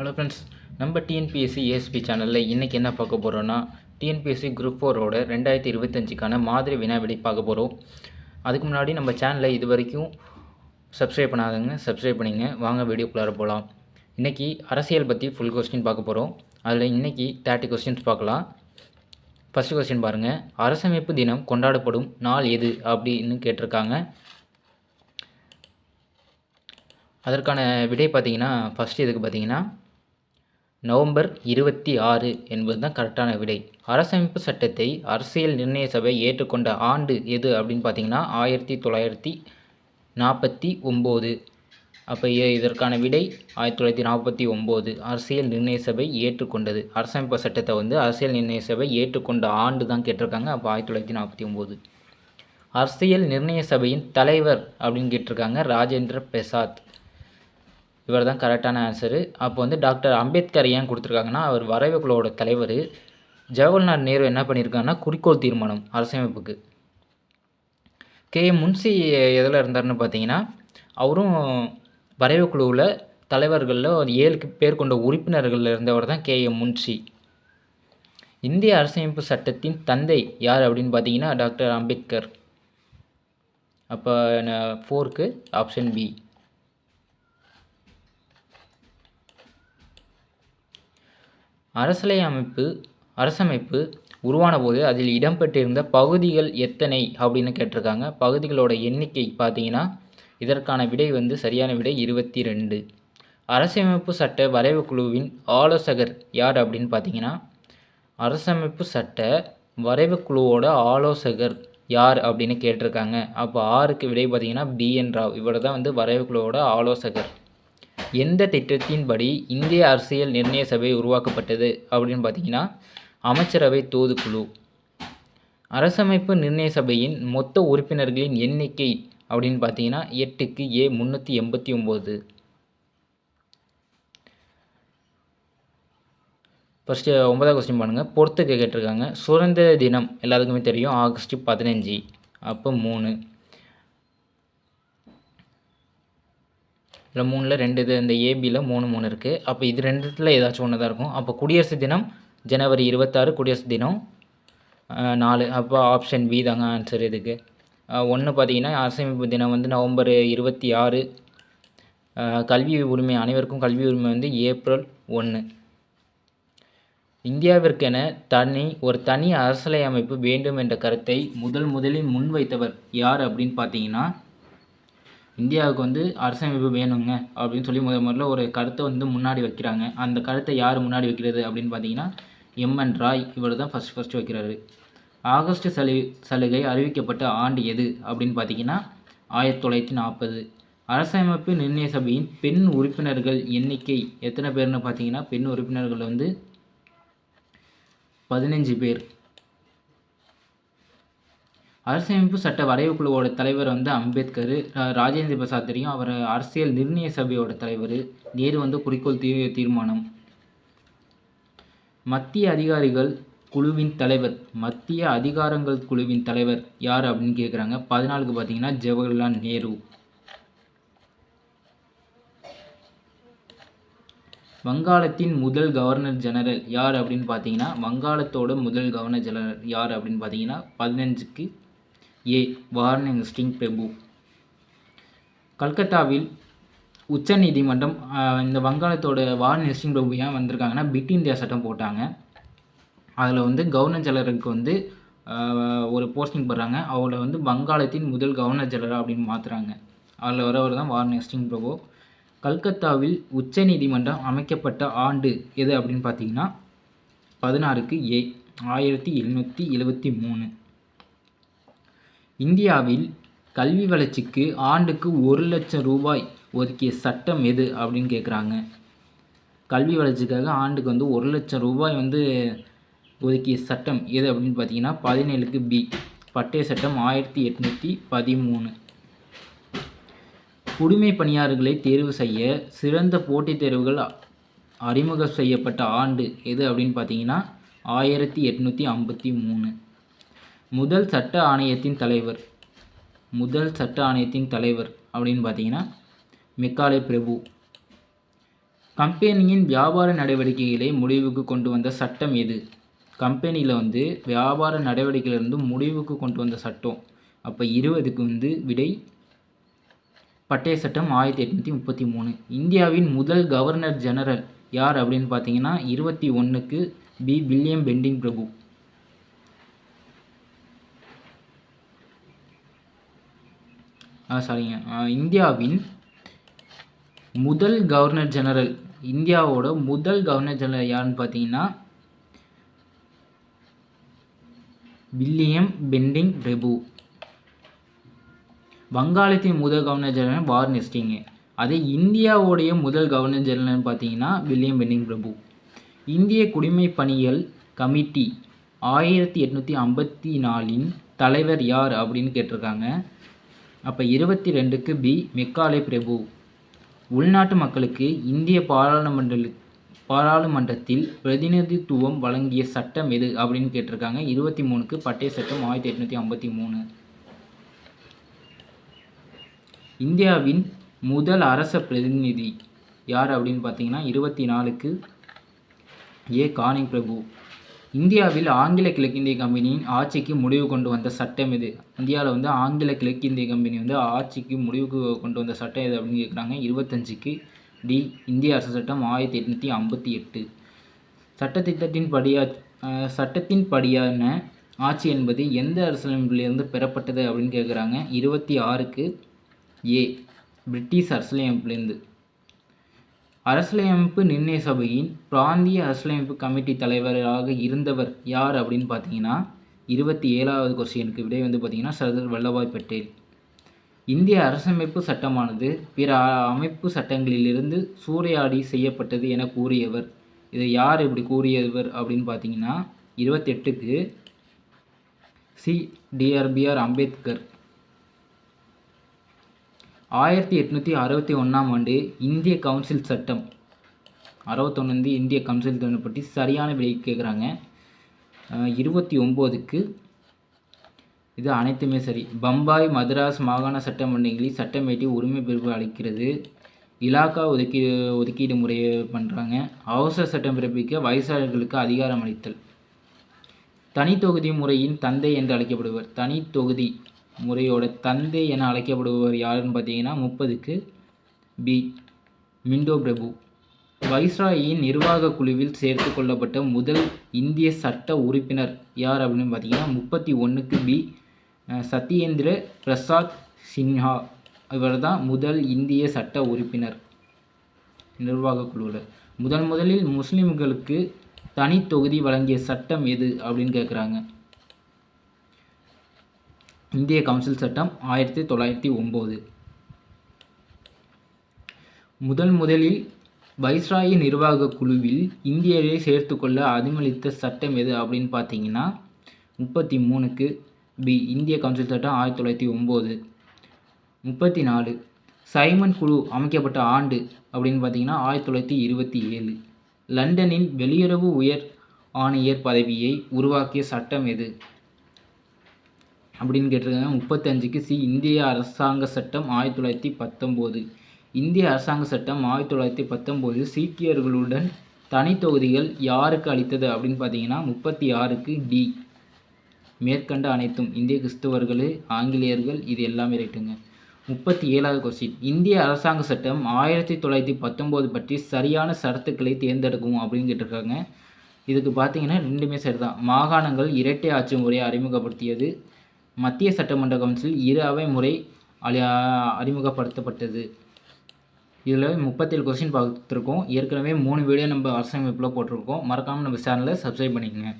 Hello friends நம்ம TNPSC ASP சேனலில் இன்றைக்கி என்ன பார்க்க போகிறோன்னா டிஎன்பிஎஸ்சி குரூப் ஃபோரோட ரெண்டாயிரத்தி இருபத்தஞ்சுக்கான மாதிரி வினாவிடை பார்க்க போகிறோம் அதுக்கு முன்னாடி நம்ம சேனலை இது வரைக்கும் சப்ஸ்கிரைப் பண்ணாதவங்க சப்ஸ்கிரைப் பண்ணிங்க. வாங்க வீடியோக்குள்ளார போகலாம் இன்றைக்கி அரசியல் பற்றி ஃபுல் கொஸ்டின் பார்க்க போகிறோம் அதில் இன்றைக்கி தேர்ட்டி கொஸ்டின்ஸ் பார்க்கலாம். ஃபஸ்ட்டு கொஸ்டின் பாருங்கள் அரசமைப்பு தினம் கொண்டாடப்படும் நாள் எது? அப்படின்னு கேட்டிருக்காங்க. அதற்கான விடை பார்த்தீங்கன்னா ஃபஸ்ட்டு இதுக்கு பார்த்தீங்கன்னா நவம்பர் இருபத்தி ஆறு என்பது தான் கரெக்டான விடை. அரசமைப்பு சட்டத்தை அரசியல் நிர்ணய சபை ஏற்றுக்கொண்ட ஆண்டு எது அப்படின்னு பார்த்தீங்கன்னா ஆயிரத்தி தொள்ளாயிரத்தி நாற்பத்தி ஒம்பது. அப்போ இதற்கான விடை ஆயிரத்தி தொள்ளாயிரத்தி நாற்பத்தி ஒம்பது. அரசியல் நிர்ணய சபை ஏற்றுக்கொண்டது. அரசமைப்பு சட்டத்தை வந்து அரசியல் நிர்ணய சபை ஏற்றுக்கொண்ட ஆண்டு தான் கேட்டிருக்காங்க. அப்போ ஆயிரத்தி தொள்ளாயிரத்தி நாற்பத்தி ஒம்பது. அரசியல் நிர்ணய சபையின் தலைவர் அப்படின்னு கேட்டிருக்காங்க ராஜேந்திர பிரசாத். இவர் தான் கரெக்டான ஆன்சரு அப்போ வந்து டாக்டர் அம்பேத்கர் ஏன் கொடுத்துருக்காங்கன்னா அவர் வரைவு குழுவோட தலைவர். ஜவஹர்லால் நேரு என்ன பண்ணியிருக்காங்கன்னா குறிக்கோள் தீர்மானம் அரசமைப்புக்கு கே. முன்சி எதில் இருந்தார்னு பார்த்தீங்கன்னா அவரும் வரைவு குழுவில் தலைவர்களில் ஒரு ஏழு பேர் கொண்ட உறுப்பினர்களில் இருந்தவர் தான் கே. எம் முன்சி இந்திய அரசமைப்பு சட்டத்தின் தந்தை யார் அப்படின்னு பார்த்தீங்கன்னா டாக்டர் அம்பேத்கர். அப்போ ஃபோருக்கு ஆப்ஷன் பி அரசலை அமைப்பு அரசமைப்பு உருவான போது அதில் இடம்பெற்றிருந்த பகுதிகள் எத்தனை அப்படின்னு கேட்டிருக்காங்க. பகுதிகளோட எண்ணிக்கை பார்த்தீங்கன்னா இதற்கான விடை வந்து சரியான விடை இருபத்தி ரெண்டு அரசமைப்பு சட்ட வரைவு குழுவின் ஆலோசகர் யார் அப்படின்னு பார்த்தீங்கன்னா அரசமைப்பு சட்ட வரைவு குழுவோட ஆலோசகர் யார் அப்படின்னு கேட்டிருக்காங்க. அப்போ ஆறுக்கு விடை பார்த்தீங்கன்னா பிஎன் ராவ். இவர் தான் வந்து வரைவு குழுவோட ஆலோசகர். எந்த திட்டத்தின்படி இந்திய அரசியல் நிர்ணய சபை உருவாக்கப்பட்டது அப்படின்னு பார்த்தீங்கன்னா அமைச்சரவை தூதுக்குழு அரசமைப்பு நிர்ணய சபையின் மொத்த உறுப்பினர்களின் எண்ணிக்கை அப்படின்னு பார்த்தீங்கன்னா எட்டுக்கு ஏ முந்நூற்றி எண்பத்தி ஒம்பது ஃபஸ்ட்டு ஒன்பதாவது கொஸ்டின் பண்ணுங்கள் பொறுத்துக்கு கேட்டிருக்காங்க. சுதந்திர தினம் எல்லாத்துக்குமே தெரியும். ஆகஸ்ட் பதினஞ்சு. அப்போ மூணு. இதில் மூணில் ரெண்டு இது இந்த ஏபியில் மூணு மூணு இருக்குது அப்போ இது ரெண்டுத்தில் ஏதாச்சும் ஒன்று தான் இருக்கும். அப்போ குடியரசு தினம் ஜனவரி இருபத்தாறு குடியரசு தினம் நாலு. அப்போ ஆப்ஷன் பி தாங்க ஆன்சர் இதுக்கு. ஒன்று பார்த்தீங்கன்னா அரசமைப்பு தினம் வந்து நவம்பர் இருபத்தி ஆறு. கல்வி உரிமை அனைவருக்கும் கல்வி உரிமை வந்து ஏப்ரல் ஒன்று இந்தியாவிற்கென தனி ஒரு தனி அரசலை அமைப்பு வேண்டும் என்ற கருத்தை முதல் முதலில் முன்வைத்தவர் யார் அப்படின்னு பார்த்தீங்கன்னா இந்தியாவுக்கு வந்து அரசமைப்பு வேணுங்க அப்படின்னு சொல்லி முதல் முதல்ல ஒரு கருத்தை வந்து முன்னாடி வைக்கிறாங்க. அந்த கருத்தை யார் முன்னாடி வைக்கிறது அப்படின்னு பார்த்தீங்கன்னா எம்என் ராய் இவர் தான் ஃபஸ்ட் ஃபஸ்ட்டு வைக்கிறாரு. ஆகஸ்ட் சலு சலுகை அறிவிக்கப்பட்ட ஆண்டு எது அப்படின்னு பார்த்தீங்கன்னா ஆயிரத்தி தொள்ளாயிரத்தி நாற்பது. அரசமைப்பு நிர்ணய சபையின் பெண் உறுப்பினர்கள் எண்ணிக்கை எத்தனை பேர்னு பார்த்தீங்கன்னா பெண் உறுப்பினர்கள் வந்து பதினஞ்சு பேர். அரசியமைப்பு சட்ட வரைவு குழுவோட தலைவர் வந்து அம்பேத்கர் ராஜேந்திர பிரசாத் தெரியும் அவர் அரசியல் நிர்ணய சபையோட தலைவர். நேரு வந்து குறிக்கோள் தீ தீர்மானம். மத்திய அதிகாரிகள் குழுவின் தலைவர். மத்திய அதிகாரங்கள் குழுவின் தலைவர் யார் அப்படின்னு கேட்குறாங்க பதினாலுக்கு பார்த்தீங்கன்னா ஜவஹர்லால் நேரு. வங்காளத்தின் முதல் கவர்னர் ஜெனரல் யார் அப்படின்னு பார்த்தீங்கன்னா வங்காளத்தோட முதல் கவர்னர் ஜெனரல் யார் அப்படின்னு பார்த்தீங்கன்னா பதினஞ்சுக்கு ஏ வார்னிங் ஸ்டிங் பிரபு கல்கத்தாவில் உச்ச நீதிமன்றம் இந்த வங்காளத்தோட வார்னிங் ஸ்டிங் பிரபு ஏன் வந்திருக்காங்கன்னா பிட் இந்தியா சட்டம் போட்டாங்க. அதில் வந்து கவர்னர் ஜெனரலுக்கு வந்து ஒரு போஸ்டிங் போடுறாங்க. அவரை வந்து வங்காளத்தின் முதல் கவர்னர் ஜெனரல் அப்படின்னு மாற்றுறாங்க அதில் வரவர் தான் வார்னிங் ஸ்டிங் பிரபு கல்கத்தாவில் உச்ச நீதிமன்றம் அமைக்கப்பட்ட ஆண்டு எது அப்படின்னு பார்த்தீங்கன்னா பதினாறுக்கு ஏ ஆயிரத்தி எழுநூற்றி எழுபத்தி மூணு. இந்தியாவில் கல்வி வளர்ச்சிக்கு ஆண்டுக்கு ஒரு லட்சம் ரூபாய் ஒதுக்கிய சட்டம் எது அப்படின்னு கேட்குறாங்க கல்வி வளர்ச்சிக்காக ஆண்டுக்கு வந்து ஒரு லட்சம் ரூபாய் வந்து ஒதுக்கிய சட்டம் எது அப்படின்னு பார்த்தீங்கன்னா பதினேழுக்கு பி. பட்டய சட்டம் ஆயிரத்தி எட்நூற்றி பதிமூணு. குடிமை பணியாளர்களை தேர்வு செய்ய சிறந்த போட்டித் தேர்வுகள் அறிமுகம் செய்யப்பட்ட ஆண்டு எது அப்படின்னு பார்த்தீங்கன்னா ஆயிரத்தி எட்நூற்றி ஐம்பத்தி மூணு. முதல் சட்ட ஆணையத்தின் தலைவர். முதல் சட்ட ஆணையத்தின் தலைவர் அப்படின்னு பார்த்தீங்கன்னா மெக்காலே பிரபு. கம்பெனியின் வியாபார நடவடிக்கைகளை முடிவுக்கு கொண்டு வந்த சட்டம் எது? கம்பெனியில் வந்து வியாபார நடவடிக்கையிலிருந்து முடிவுக்கு கொண்டு வந்த சட்டம். அப்போ இருபதுக்கு வந்து விடை பட்டய சட்டம் ஆயிரத்தி எட்நூற்றி முப்பத்தி மூணு. இந்தியாவின் முதல் கவர்னர் ஜெனரல் யார் அப்படின்னு பார்த்தீங்கன்னா இருபத்தி ஒன்றுக்கு பி வில்லியம் பெண்டிங் பிரபு. சாரிங்க. இந்தியாவின் முதல் கவர்னர் ஜெனரல் இந்தியாவோட முதல் கவர்னர் ஜெனரல் யாருன்னு பார்த்தீங்கன்னா வில்லியம் பெண்டிங் பிரபு. வங்காளத்தின் முதல் கவர்னர் ஜெனரல் வார் நெஸ்டிங்கு அதே இந்தியாவுடைய முதல் கவர்னர் ஜெனரல்னு பார்த்தீங்கன்னா வில்லியம் பெண்டிங் பிரபு. இந்திய குடிமை பணிகள் கமிட்டி ஆயிரத்தி எட்நூற்றி ஐம்பத்தி நாலின் தலைவர் யார் அப்படின்னு கேட்டிருக்காங்க. அப்போ இருபத்தி ரெண்டுக்கு பி மெக்காலே பிரபு. உள்நாட்டு மக்களுக்கு இந்திய பாராளுமன்ற பாராளுமன்றத்தில் பிரதிநிதித்துவம் வழங்கிய சட்டம் எது அப்படின்னு கேட்டிருக்காங்க. இருபத்தி மூணுக்கு பட்டய சட்டம் ஆயிரத்தி எட்நூற்றி ஐம்பத்தி மூணு. இந்தியாவின் முதல் அரச பிரதிநிதி யார் அப்படின்னு பார்த்தீங்கன்னா இருபத்தி நாலுக்கு ஏ. கானிங் பிரபு. இந்தியாவில் ஆங்கில கிழக்கிந்திய கம்பெனியின் ஆட்சிக்கு முடிவு கொண்டு வந்த சட்டம் இது இந்தியாவில் வந்து ஆங்கில கிழக்கிந்திய கம்பெனி வந்து ஆட்சிக்கு முடிவுக்கு கொண்டு வந்த சட்டம் எது அப்படின்னு கேட்குறாங்க. இருபத்தஞ்சிக்கு டி இந்திய அரசு சட்டம் ஆயிரத்தி எட்நூற்றி ஐம்பத்தி எட்டு. சட்டத்திட்டத்தின் படியா சட்டத்தின் படியான ஆட்சி என்பது எந்த அரசியலமைப்பிலிருந்து பெறப்பட்டது அப்படின்னு கேட்குறாங்க. இருபத்தி ஆறுக்கு ஏ பிரிட்டிஷ் அரசியலமைப்பிலிருந்து. அரசியலமைப்பு நிர்ணய சபையின் பிராந்திய அரசியலமைப்பு கமிட்டி தலைவராக இருந்தவர் யார் அப்படின்னு பார்த்தீங்கன்னா இருபத்தி ஏழாவது கொஸ்டினுக்கு விடை வந்து பார்த்தீங்கன்னா சர்தார் வல்லபாய் பட்டேல். இந்திய அரசமைப்பு சட்டமானது பிற அமைப்பு சட்டங்களிலிருந்து சூறையாடி செய்யப்பட்டது என கூறியவர். இதை யார் இப்படி கூறியவர் அப்படின்னு பார்த்தீங்கன்னா இருபத்தெட்டுக்கு சி. டிஆர்பிஆர் அம்பேத்கர். ஆயிரத்தி எட்நூற்றி அறுபத்தி ஒன்றாம் ஆண்டு இந்திய கவுன்சில் சட்டம். அறுபத்தொன்று வந்து இந்திய கவுன்சில் சட்டம் பற்றி சரியான விலை கேட்குறாங்க. இருபத்தி ஒம்போதுக்கு இது அனைத்துமே சரி. பம்பாய் மதராஸ் மாகாண சட்டமன்றங்களில் சட்டமேட்டி உரிமை பிரிவு அளிக்கிறது. இலாக்கா ஒதுக்கீடு ஒதுக்கீடு முறையை பண்ணுறாங்க அவசர சட்டம் பிறப்பிக்க வயசாளர்களுக்கு அதிகாரம் அளித்தல். தனி தொகுதி முறையின் தந்தை என்று அழைக்கப்படுவர். தனி தொகுதி முறையோட தந்தை என அழைக்கப்படுபவர் யாருன்னு பார்த்தீங்கன்னா முப்பதுக்கு பி. மிண்டோ பிரபு வைஸ்ராயின் நிர்வாக குழுவில் சேர்த்து கொள்ளப்பட்ட முதல் இந்திய சட்ட உறுப்பினர் யார் அப்படின்னு பார்த்தீங்கன்னா முப்பத்தி ஒன்றுக்கு பி. சத்யேந்திர பிரசாத் சின்ஹா. இவர் தான் முதல் இந்திய சட்ட உறுப்பினர் நிர்வாக குழுவில். முதன் முதலில் முஸ்லிம்களுக்கு தனி தொகுதி வழங்கிய சட்டம் எது அப்படின்னு கேட்குறாங்க இந்திய கவுன்சில் சட்டம் ஆயிரத்தி தொள்ளாயிரத்தி ஒம்பது. முதன் முதலில் வைஸ்ராயி நிர்வாக குழுவில் இந்தியரை சேர்த்துக்கொள்ள அனுமதித்த சட்டம் எது அப்படின்னு பார்த்தீங்கன்னா முப்பத்தி மூணுக்கு பி இந்திய கவுன்சில் சட்டம் ஆயிரத்தி தொள்ளாயிரத்தி ஒம்பது. முப்பத்தி நாலு சைமன் குழு அமைக்கப்பட்ட ஆண்டு அப்படின்னு பார்த்தீங்கன்னா ஆயிரத்தி தொள்ளாயிரத்தி இருபத்தி ஏழு. லண்டனின் வெளியுறவு உயர் ஆணையர் பதவியை உருவாக்கிய சட்டம் எது? அப்படின்னு கேட்டிருக்காங்க. முப்பத்தஞ்சுக்கு சி இந்திய அரசாங்க சட்டம் ஆயிரத்தி தொள்ளாயிரத்தி பத்தொம்போது. இந்திய அரசாங்க சட்டம் ஆயிரத்தி தொள்ளாயிரத்தி பத்தொம்போது சீக்கியர்களுடன் தனி தொகுதிகள் யாருக்கு அளித்தது அப்படின்னு பார்த்தீங்கன்னா முப்பத்தி ஆறுக்கு டி. மேற்கண்ட அனைத்தும் இந்திய கிறிஸ்தவர்கள் ஆங்கிலேயர்கள் இது எல்லாமே ரைட்டுங்க. முப்பத்தி ஏழாவது கொஸ்டின் இந்திய அரசாங்க சட்டம் ஆயிரத்தி தொள்ளாயிரத்தி பத்தொம்போது பற்றி சரியான சரத்துக்களை தேர்ந்தெடுக்கும் அப்படின்னு கேட்டிருக்காங்க. இதுக்கு பார்த்தீங்கன்னா ரெண்டுமே சரிதான். மாகாணங்கள் இரட்டை ஆட்சி முறையை அறிமுகப்படுத்தியது. மத்திய சட்டமன்ற கவுன்சில் இரு அவை முறை அறிமுகப்படுத்தப்பட்டது. இதில் முப்பத்தேழு கொஸ்டின் பார்த்துருக்கோம். ஏற்கனவே மூணு வீடியோ நம்ம அரசமைப்பில் போட்டிருக்கோம். மறக்காமல் நம்ம சேனலை சப்ஸ்கிரைப் பண்ணிக்கோங்க.